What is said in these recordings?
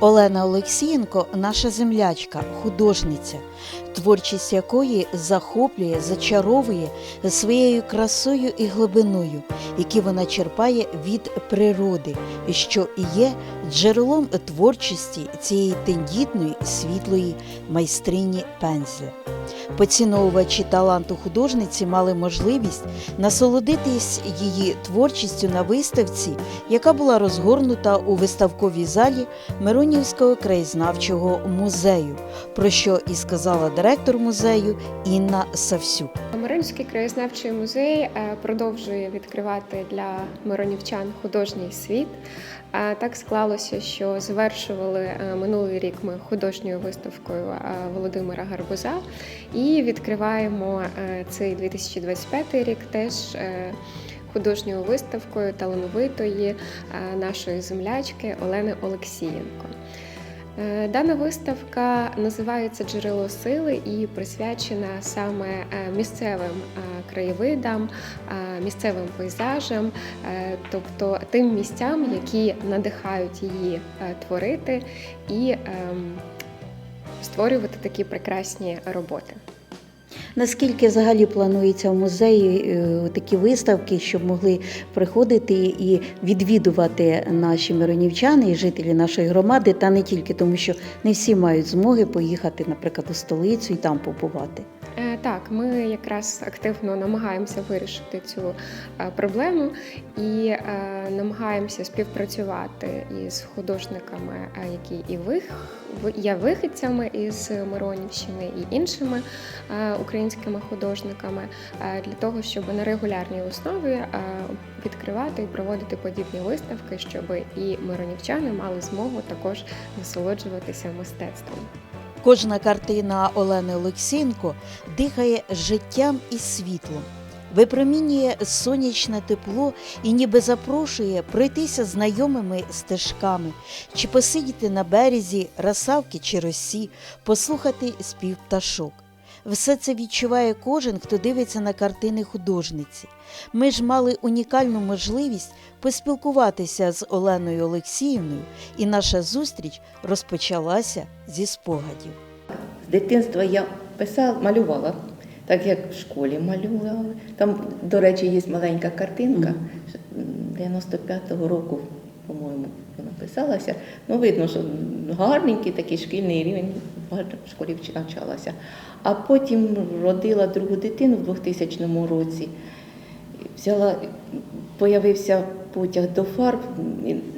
Олена Олексієнко наша землячка, художниця, творчість якої захоплює, зачаровує своєю красою і глибиною, які вона черпає від природи, що є джерелом творчості цієї тендітної світлої майстрині пензля. Поціновувачі таланту художниці мали можливість насолодитись її творчістю на виставці, яка була розгорнута у виставковій залі Миронівського краєзнавчого музею, про що і сказала директор музею Інна Савсюк. Миронівський краєзнавчий музей е, продовжує відкривати для миронівчан художній світ. Так склалося, що завершували е, минулий рік ми художньою виставкою е, Володимира Гарбуза і відкриваємо е, цей 2025 рік теж художньою виставкою талановитої нашої землячки Олени Олексієнко. Дана виставка називається Джерело сили і присвячена саме місцевим краєвидам, е, місцевим пейзажам, е, тобто тим місцям, які надихають її е, творити і ем, створювати такі прекрасні роботи. Наскільки взагалі планується в музеї такі виставки, щоб могли приходити і відвідувати наші миронівчани і жителі нашої громади, та не тільки тому, що не всі мають змоги поїхати, наприклад, у столицю і там побувати. Так, ми якраз активно намагаємося вирішити цю е, проблему і е, намагаємося співпрацювати із художниками, е, які і ви- є вихідцями із Миронівщини, і іншими українськими художниками для того, щоб на регулярній основі відкривати і проводити подібні виставки, щоб і миронівчани мали змогу також насолоджуватися мистецтвом. Кожна картина Олени Олексінко дихає життям і світлом, випромінює сонячне тепло і ніби запрошує пройтися знайомими стежками, чи посидіти на березі Расавки чи росі, послухати спів пташок. Все це відчуває кожен, хто дивиться на картини художниці. Ми ж мали унікальну можливість поспілкуватися з Оленою Олексіївною, і наша зустріч розпочалася зі спогадів. З дитинства я писала, малювала, так як в школі малювала. Там, до речі, є маленька картинка 95-го року, по-моєму, вона писалася. Ну, видно, що гарненький такий шкільний рівень, в школі навчалася. А потім родила другу дитину в 2000 році. Взяла, появився потяг до фарб.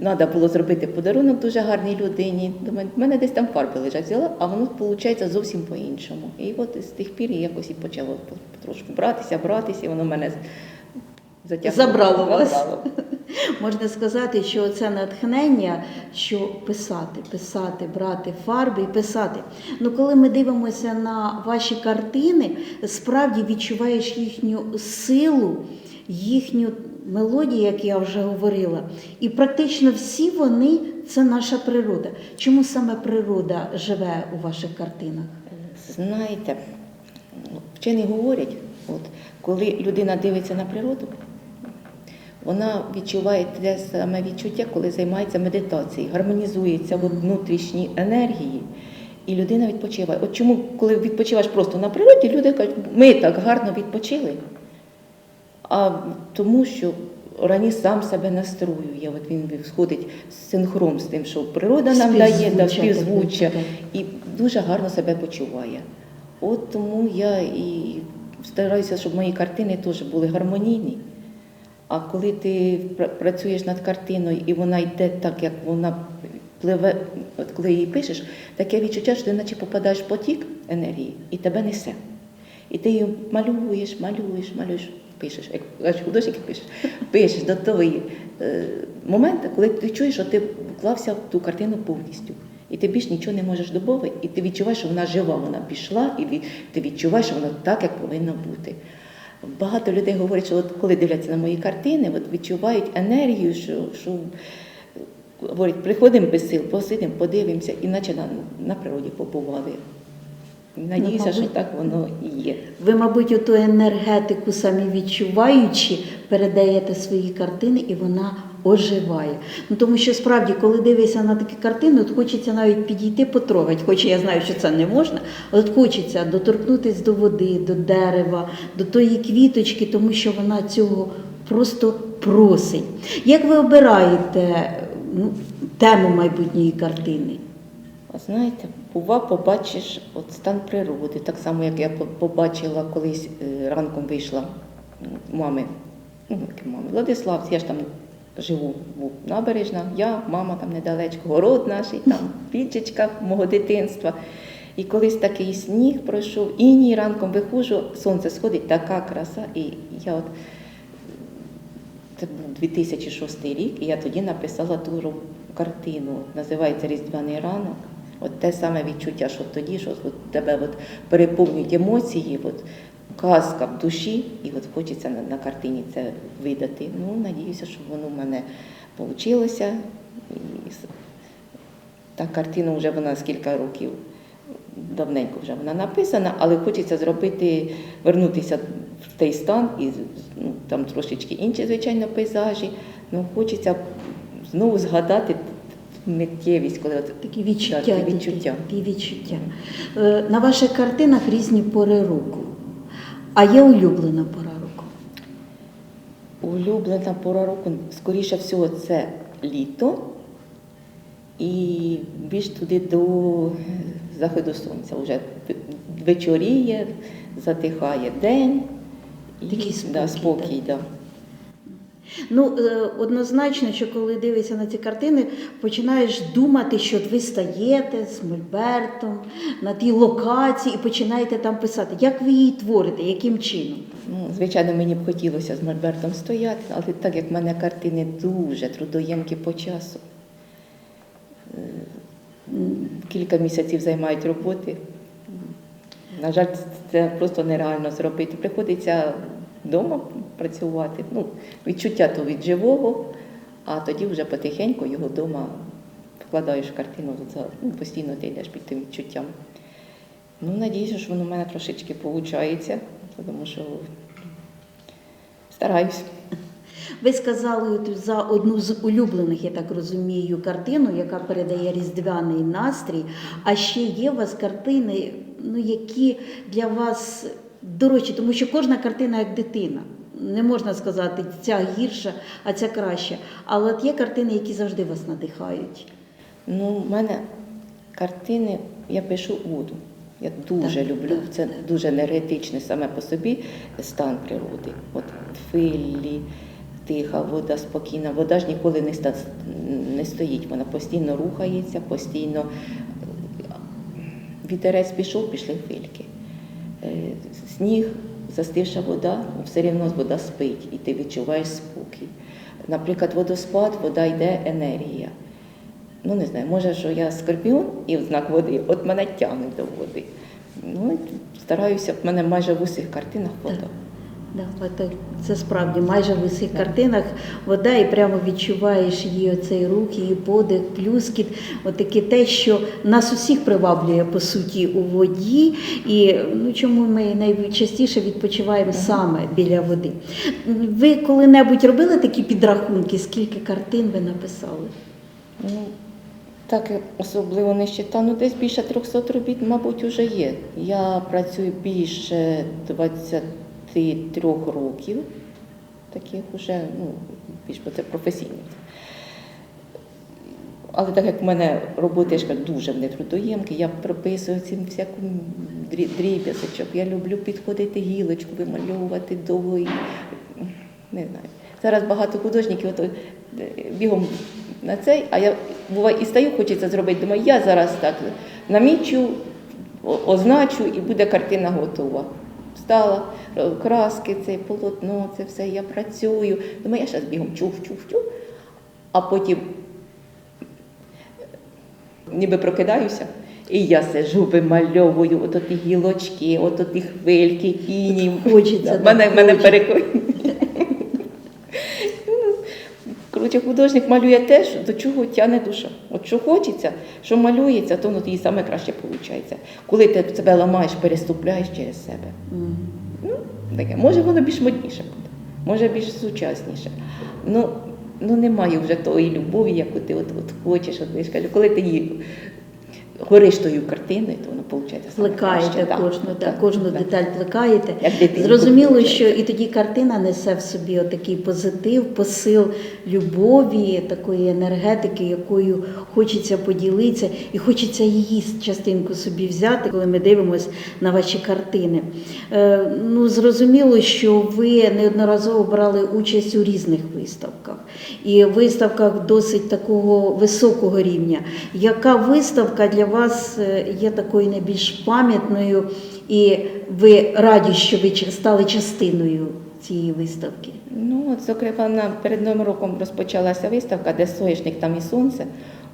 Треба було зробити подарунок дуже гарній людині. Думаю, в мене десь там фарби лежать. Взяла, а воно виходить зовсім по-іншому. І от з тих пір якось і почало потрошку братися, братися, і воно мене затягнуло. Забрало вас. Забрало. Можна сказати, що це натхнення, що писати, писати, брати фарби і писати. Ну, коли ми дивимося на ваші картини, справді відчуваєш їхню силу, їхню мелодію, як я вже говорила. І практично всі вони це наша природа. Чому саме природа живе у ваших картинах? Знаєте, вчені говорять, от, коли людина дивиться на природу, вона відчуває те саме відчуття, коли займається медитацією, гармонізується в внутрішній енергії, і людина відпочиває. От чому, коли відпочиваєш просто на природі, люди кажуть, ми так гарно відпочили, а тому, що організм сам себе настроює. От він сходить в синхрон з тим, що природа нам дає, да, співзвуччя, і дуже гарно себе почуває. От тому я і стараюся, щоб мої картини теж були гармонійні. А коли ти працюєш над картиною і вона йде так, як вона пливе, от коли її пишеш, таке відчуття, що ти наче попадаєш в потік енергії і тебе несе. І ти її малюєш, малюєш, малюєш, пишеш, як кажуть, художник пишеш, пишеш до того е, моменту, коли ти чуєш, що ти вклався в ту картину повністю. І ти більш нічого не можеш додати, і ти відчуваєш, що вона жива, вона пішла, і ти відчуваєш, що вона так, як повинна бути. Багато людей говорять, що от коли дивляться на мої картини, от відчувають енергію, що, що говорять, приходимо без сил, посидимо, подивимося, іначе на, на природі побували. Надіюся, що мабуть. так воно і є. Ви, мабуть, оту енергетику самі відчуваючи, передаєте свої картини, і вона оживає. Ну тому що справді, коли дивишся на такі картини, от хочеться навіть підійти потрогати. Хоч я знаю, що це не можна, але от хочеться доторкнутися до води, до дерева, до тої квіточки, тому що вона цього просто просить. Як ви обираєте ну, тему майбутньої картини? Знаєте, бува, побачиш от стан природи, так само, як я побачила колись е, ранком вийшла мами, ну, мами, Владислав, я ж там живу був набережна, я, мама там недалечко, город наш, там пічечка мого дитинства. І колись такий сніг пройшов, іній ранком виходжу, сонце сходить, така краса. І я от це був 2006 рік, і я тоді написала ту картину, називається Різдвяний ранок. От те саме відчуття, що тоді, що от тебе от переповнюють емоції, от казка в душі, і от хочеться на, на картині це видати. Ну, надіюся, що воно в мене вийшло. І та картина вже вона з кілька років давненько вже вона написана, але хочеться зробити, вернутися в той стан і ну, там трошечки інші, звичайно, пейзажі. Ну, хочеться знову згадати миттєвість, коли от Такі відчуття. Так, такі, відчуття. Такі відчуття. Е, На ваших картинах різні пори року. А є улюблена пора року. улюблена пора року, скоріше всього, це літо і більш туди до заходу сонця. Вже вечоріє, затихає день. І, Такий да, спокій, спокій да. Ну, е, однозначно, що коли дивишся на ці картини, починаєш думати, що ви стаєте з Мольбертом на тій локації і починаєте там писати. Як ви її творите, яким чином? Ну, звичайно, мені б хотілося з Мольбертом стояти, але так як в мене картини дуже трудоємкі по часу. е, Кілька місяців займають роботи. На жаль, це просто нереально зробити. Приходиться вдома працювати. Ну, відчуття то від живого, а тоді вже потихеньку його вдома вкладаєш картину, ну, постійно ти йдеш під тим відчуттям. Ну, надіюся, що воно в мене трошечки виходить, тому що стараюсь. Ви сказали за одну з улюблених, я так розумію, картину, яка передає різдвяний настрій. А ще є у вас картини, ну, які для вас дорожчі, тому що кожна картина як дитина. Не можна сказати, ця гірша, а ця краща. Але от є картини, які завжди вас надихають. Ну, в мене картини, я пишу воду. Я дуже Так, люблю. так, Це так. дуже енергетичний саме по собі стан природи. От хвилі, тиха вода, спокійна. Вода ж ніколи не, ста- не стоїть. Вона постійно рухається, постійно вітерець пішов, пішли хвильки. Сніг, застивша вода, все рівно вода спить, і ти відчуваєш спокій. Наприклад, водоспад, вода йде енергія. Ну, не знаю, може, що я скорпіон і в знак води, от мене тягне до води. Ну, стараюся, в мене майже в усіх картинах вода. Це, справді майже в усіх картинах вода, і прямо відчуваєш її оцей рух, її подих, плюскіт, отаке те, що нас усіх приваблює по суті у воді, і ну чому ми найчастіше відпочиваємо саме біля води. Ви коли-небудь робили такі підрахунки, скільки картин ви написали? Ну, так особливо не щитаю. Ну, десь більше 300 робіт, мабуть, вже є. Я працюю більше 23 років, таких уже, ну, більш це професійно. Але так як в мене роботи я ж кажу, дуже вони трудоємкі, я прописую цим всяку дрі- дріб'язочок. Я люблю підходити гілочку, вимальовувати довго. Не знаю. Зараз багато художників ото, е, бігом на цей, а я буває і стаю, хочеться зробити. Думаю, я зараз так намічу, означу і буде картина готова. Встала, е, краски, це полотно, це все, я працюю. Думаю, я зараз бігом чув-чув-чув, а потім ніби прокидаюся. І я сижу, вимальовую ото ті гілочки, от ті хвильки, інів. Хочеться, мене, мене переконує. Коротше, художник малює те, до чого тягне душа. От що хочеться, що малюється, то воно тоді саме краще виходить. Коли ти себе ламаєш, переступляєш через себе. Мгм. Ну, таке. Може, воно більш модніше буде, може більш сучасніше. Ну, ну немає вже тої любові, яку ти от, от хочеш. От, я ж кажу, коли ти її гориш тою картиною, то воно виходить. Плекаєте. Так, кожну, так, так, кожну так. деталь плекаєте. Як Зрозуміло, виходить. що і тоді картина несе в собі отакий позитив, посил любові, такої енергетики, якою хочеться поділитися, і хочеться її частинку собі взяти, коли ми дивимося на ваші картини. Е, ну, зрозуміло, що ви неодноразово брали участь у різних виставках, і виставках досить такого високого рівня. Яка виставка для вас е, є такою найбільш пам'ятною, і ви раді, що ви стали частиною цієї виставки? Ну, от, зокрема, перед Новим роком розпочалася виставка, де соняшник там і сонце.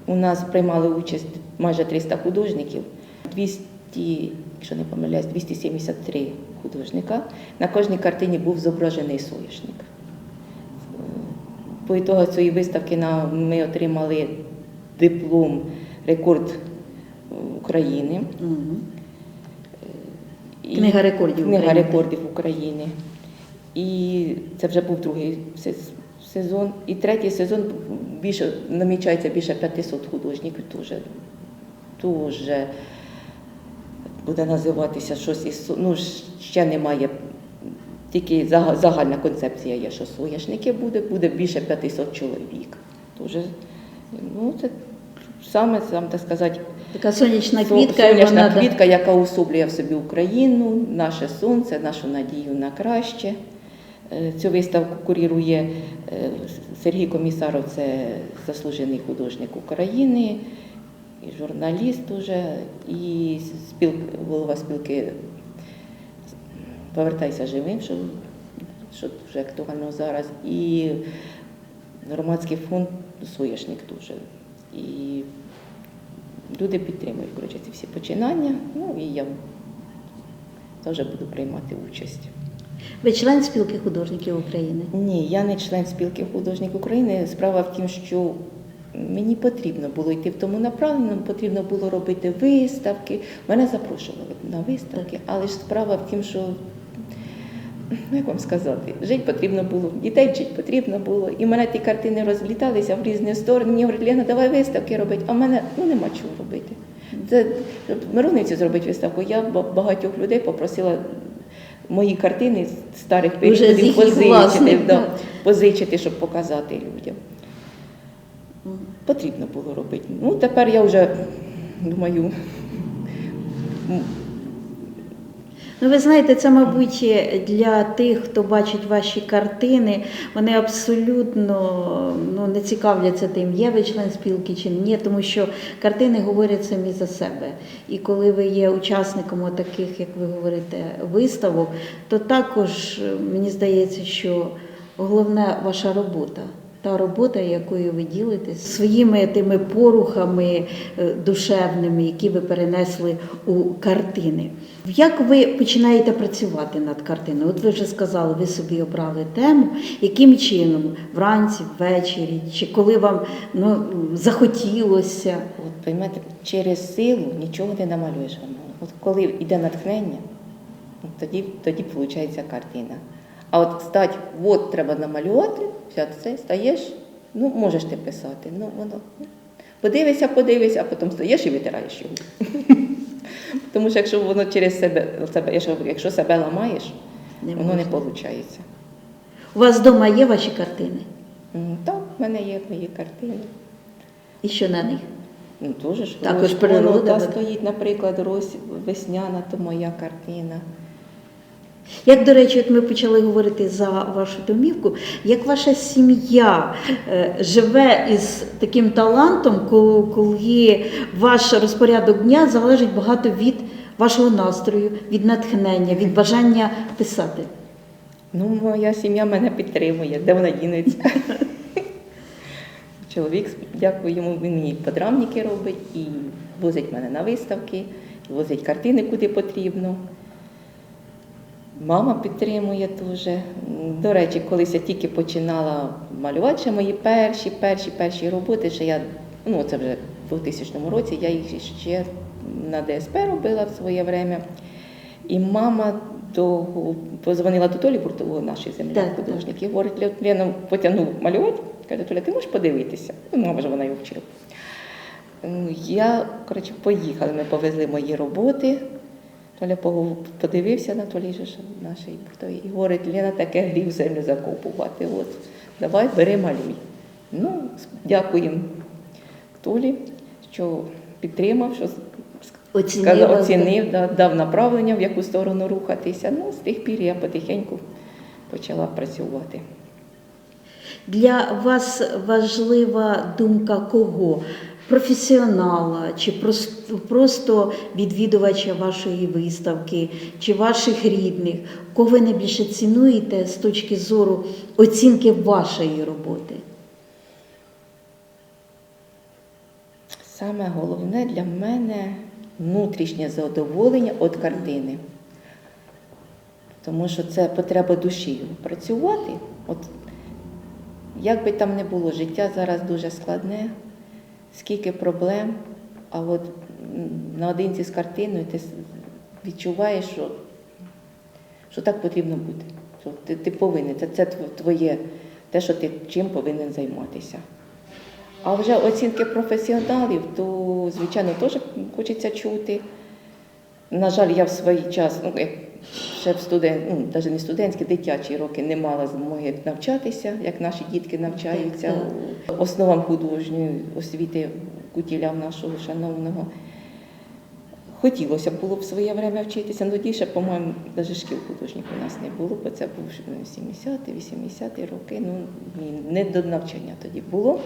У нас приймали участь майже 300 художників, 200, якщо не помиляюсь, 273 художника. На кожній картині був зображений соняшник. По ітогу цієї виставки ми отримали диплом рекорд України. І- Книга рекордів Книга України. рекордів України. І це вже був другий сезон. І третій сезон більше намічається більше 500 художників теж. Дуже буде називатися щось із ну, ще немає. Тільки загальна концепція є, що соняшники буде, буде більше 500 чоловік. Дуже, ну, це саме, сам так сказати, Така сонячна квітка, сонячна вона квітка, яка особлює в собі Україну, наше сонце, нашу надію на краще. Е, Цю виставку курірує е, Сергій Комісаров, це заслужений художник України, і журналіст уже, і спіл, голова спілки Повертайся живим, що, що дуже актуально зараз. І громадський фонд Соняшник дуже. І люди підтримують коротше, ці всі починання. Ну і я теж буду приймати участь. Ви член спілки художників України. Ні, я не член спілки художників України. Справа в тім, що мені потрібно було йти в тому направленні, потрібно було робити виставки. Мене запрошували на виставки, але ж справа в тім, що ну як вам сказати, жити потрібно було, дітей вчити потрібно було. І в мене ті картини розліталися в різні сторони. Мені говорять, Лена, давай виставки робити, а в мене ну нема чого робити. Це в зробити виставку. Я багатьох людей попросила мої картини з старих періодів позичити, да, позичити, щоб показати людям. Потрібно було робити. Ну, тепер я вже думаю, Ну, ви знаєте, це, мабуть, для тих, хто бачить ваші картини, вони абсолютно ну, не цікавляться тим, є ви член спілки чи ні, тому що картини говорять самі за себе. І коли ви є учасником таких, як ви говорите, виставок, то також е, мені здається, що головне ваша робота. Та робота, якою ви ділитесь, своїми тими порухами е, душевними, які ви перенесли у картини. Як ви починаєте працювати над картиною? От ви вже сказали, ви собі обрали тему. Яким чином? Вранці, ввечері, чи коли вам ну, захотілося? от поймете, через силу нічого не намалюєш. От коли йде натхнення, тоді, тоді виходить картина. А от стать, от треба намалювати, взяти це, стаєш, ну можеш ти писати. Ну воно подивися, подивися, а потім стаєш і витираєш його. Тому що якщо воно через себе, себе якщо, себе ламаєш, Не воно не виходить. У вас вдома є ваші картини? М, Так, в мене є мої картини. І що на них? Ну, теж ж Також природа воно, та, стоїть, наприклад, весняна, то моя картина. Як, до речі, от ми почали говорити за вашу домівку, як ваша сім'я е, живе із таким талантом, коли, коли ваш розпорядок дня залежить багато від вашого настрою, від натхнення, від бажання писати? Ну, моя сім'я мене підтримує, де вона дінеться. Чоловік, дякую йому, він мені подрамники робить і возить мене на виставки, і возить картини куди потрібно. Мама підтримує дуже. До речі, колись я тільки починала малювати ще мої перші, перші, перші роботи, ще я, ну це вже в 2000 році, я їх ще на ДСП робила в своє время. І мама довго позвонила до Толі Буртового, нашої землі Так, так. художник, і говорить, «Ле- потягнув малювати. Каже, Толя, ти можеш подивитися? Ну, мама ж вона його вчила. Ну, Я, коротше, поїхали, ми повезли мої роботи. Толя подивився на Толі же Буртової і говорить, Лена таке грів землю закопувати. От, давай бери малюй. Ну, дякуємо Толі, що підтримав, що Оцінив Сказав, оцінив, да, дав направлення, в яку сторону рухатися. Ну, з тих пір я потихеньку почала працювати. Для вас важлива думка кого? Професіонала чи просто відвідувача вашої виставки, чи ваших рідних? Кого ви найбільше цінуєте з точки зору оцінки вашої роботи? Саме головне для мене внутрішнє задоволення від картини. Тому що це потреба душі працювати. От, як би там не було, життя зараз дуже складне, скільки проблем, а от наодинці з картиною ти відчуваєш, що, що так потрібно бути. Що ти, ти повинен, це, це твоє, те, що ти чим повинен займатися. А вже оцінки професіоналів, то, звичайно, теж хочеться чути. На жаль, я в свій час, ну, ще в студент, ну, навіть не студентські, дитячі роки не мала змоги навчатися, як наші дітки навчаються основам художньої освіти кутіля нашого шановного. Хотілося б було в своє время вчитися, але тоді ще, по-моєму, навіть шкіл художніх у нас не було, бо це був 70-ті, 80-ті роки. Ну, не до навчання тоді було.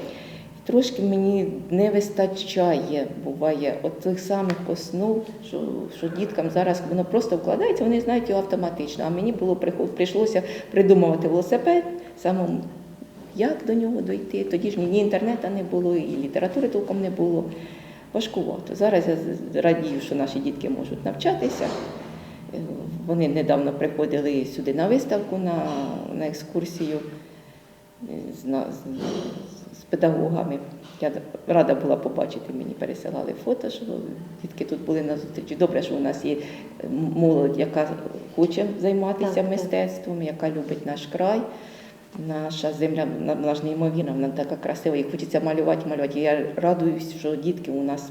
Трошки мені не вистачає, буває, от тих самих основ, що, що діткам зараз воно просто вкладається, вони знають його автоматично. А мені було прийшлося придумувати велосипед самому. Як до нього дойти? Тоді ж ні, інтернету не було, і літератури толком не було. Важкувато. Зараз я радію, що наші дітки можуть навчатися. Е, Вони недавно приходили сюди на виставку, на, на екскурсію е, з, з, з педагогами. Я рада була побачити, мені пересилали фото, що дітки тут були на зустрічі. Добре, що у нас є молодь, яка хоче займатися Так, так. мистецтвом, яка любить наш край. Наша земля вона ж неймовірна, вона така красива, і хочеться малювати, малювати. Я радуюсь, що дітки у нас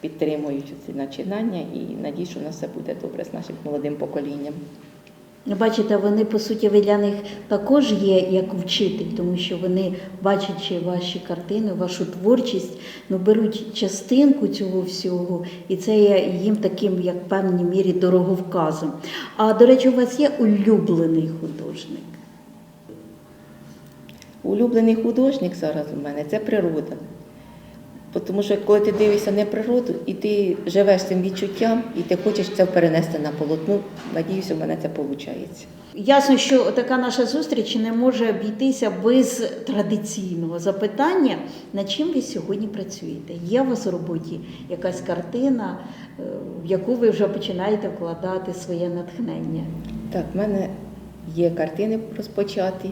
підтримують ці начинання і надію, що у нас все буде добре з нашим молодим поколінням. Бачите, вони по суті ви для них також є як вчитель, тому що вони, бачачи ваші картини, вашу творчість, ну беруть частинку цього всього, і це є їм таким, як в певній мірі, дороговказом. А до речі, у вас є улюблений художник? Улюблений художник зараз у мене це природа. Тому що коли ти дивишся не природу, і ти живеш цим відчуттям, і ти хочеш це перенести на полотно, надіюся, в мене це виходить. Ясно, що така наша зустріч не може обійтися без традиційного запитання, над чим ви сьогодні працюєте. Є у вас у роботі якась картина, е, в яку ви вже починаєте вкладати своє натхнення? Так, в мене є картини розпочаті.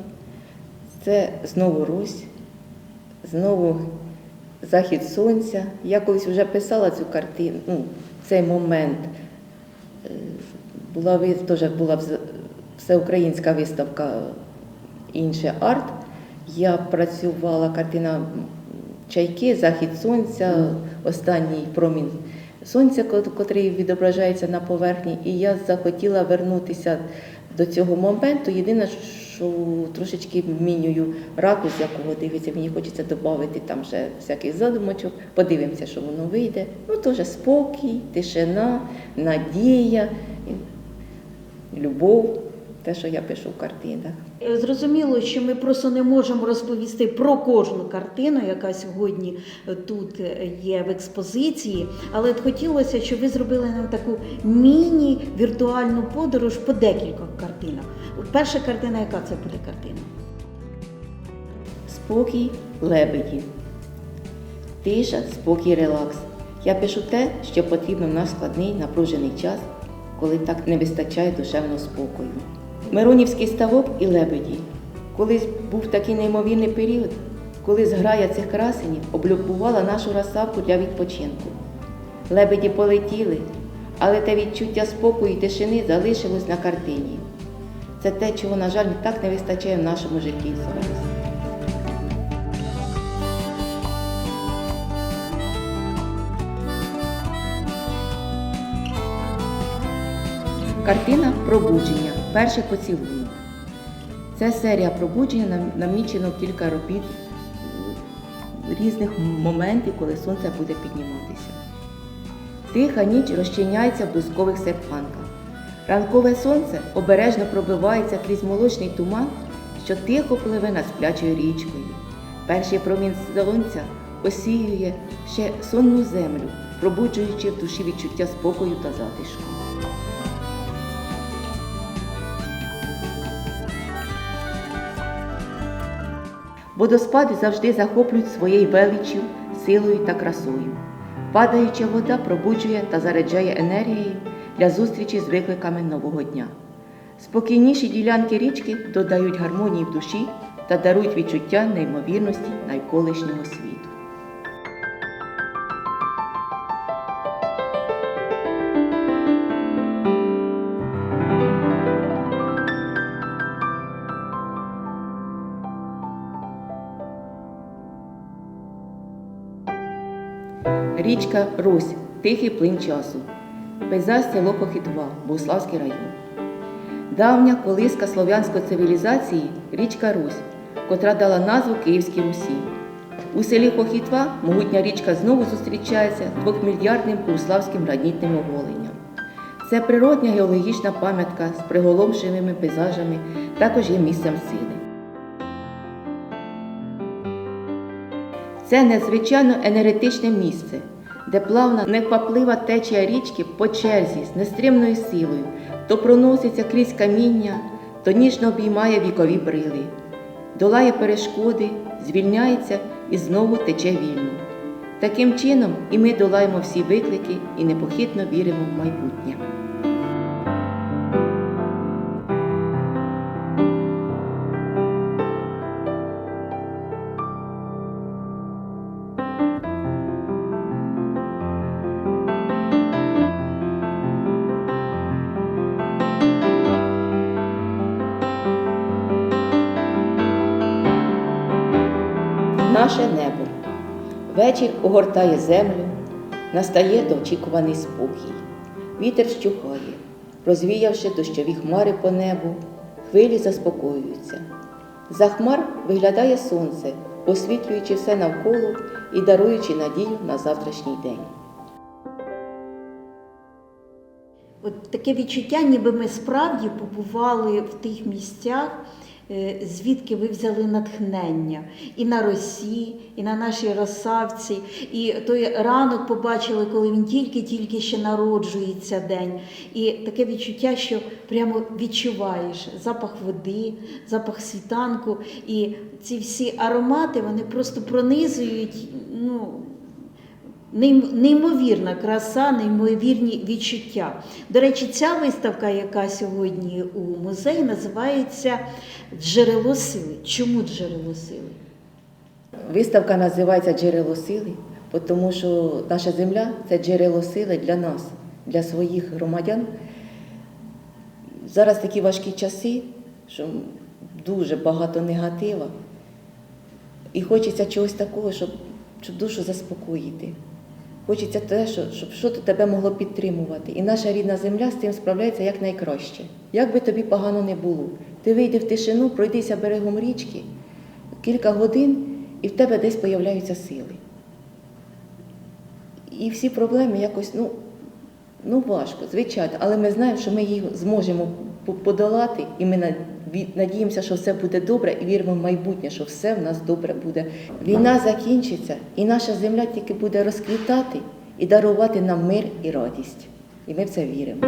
Це знову Русь, знову захід сонця. Я колись вже писала цю картину, ну, цей момент. Е, Була теж була всеукраїнська виставка інше арт. Я працювала картина Чайки, Захід сонця, останній промінь сонця, котрий відображається на поверхні. І я захотіла вернутися до цього моменту. Єдине, що трошечки змінюю ракурс, якого дивиться, мені хочеться додати там ще всяких задумочок. Подивимося, що воно вийде. Ну, теж спокій, тишина, надія, любов, те, що я пишу в картинах. Е, Зрозуміло, що ми просто не можемо розповісти про кожну картину, яка сьогодні е, тут е, є в експозиції, але от хотілося, щоб ви зробили нам таку міні-віртуальну подорож по декількох картинах. Перша картина, яка це буде картина? Спокій лебеді. Тиша, спокій, релакс. Я пишу те, що потрібно в наш складний напружений час, коли так не вистачає душевного спокою. Миронівський ставок і лебеді. Колись був такий неймовірний період, коли зграя цих красенів облюбувала нашу розсадку для відпочинку. Лебеді полетіли, але те відчуття спокою і тишини залишилось на картині. Це те, чого, на жаль, так не вистачає в нашому житті зараз. Картина Пробудження. Перший поцілунок. Це серія пробудження намічено кілька робіт різних моментів, коли сонце буде підніматися. Тиха ніч розчиняється в блискових серпанках. Ранкове сонце обережно пробивається крізь молочний туман, що тихо пливе над сплячою річкою. Перший промінь сонця осіює ще сонну землю, пробуджуючи в душі відчуття спокою та затишку. Водоспади завжди захоплюють своєю величчю, силою та красою. Падаюча вода пробуджує та заряджає енергією для зустрічі з викликами нового дня. Спокійніші ділянки річки додають гармонії в душі та дарують відчуття неймовірності навколишнього світу. Річка Русь, тихий плин часу. Пейзаж село Хохітва, Богуславський район. Давня колиска слов'янської цивілізації річка Русь, котра дала назву Київській Русі. У селі Хохітва могутня річка знову зустрічається з двохмільярдним Богуславським гранітним оголенням. Це природня геологічна пам'ятка з приголомшливими пейзажами, також є місцем сили. Це надзвичайно енергетичне місце, де плавна некваплива течія річки по черзі з нестримною силою то проноситься крізь каміння, то ніжно обіймає вікові брили, долає перешкоди, звільняється і знову тече вільно. Таким чином і ми долаємо всі виклики і непохитно віримо в майбутнє. Наше небо. Вечір огортає землю, настає доочікуваний спокій. Вітер щухає, розвіявши дощові хмари по небу, хвилі заспокоюються. За хмар виглядає сонце, освітлюючи все навколо і даруючи надію на завтрашній день. От таке відчуття, ніби ми справді побували в тих місцях, звідки ви взяли натхнення і на росі, і на нашій розсавці, і той ранок побачили, коли він тільки-тільки ще народжується день. І таке відчуття, що прямо відчуваєш запах води, запах світанку, і ці всі аромати вони просто пронизують. ну, Неймовірна краса, неймовірні відчуття. До речі, ця виставка, яка сьогодні у музеї, називається Джерело сили. Чому джерело сили? Виставка називається Джерело сили, тому що наша земля це джерело сили для нас, для своїх громадян. Зараз такі важкі часи, що дуже багато негатива. І хочеться чогось такого, щоб, щоб душу заспокоїти. Хочеться те, що, щоб щось тебе могло підтримувати. І наша рідна земля з цим справляється якнайкраще. Як би тобі погано не було, ти вийди в тишину, пройдися берегом річки кілька годин, і в тебе десь появляються сили. І всі проблеми якось, ну, ну важко, звичайно, але ми знаємо, що ми їх зможемо подолати, і ми надіємося, що все буде добре, і віримо в майбутнє, що все в нас добре буде. Війна закінчиться, і наша земля тільки буде розквітати і дарувати нам мир і радість. І ми в це віримо.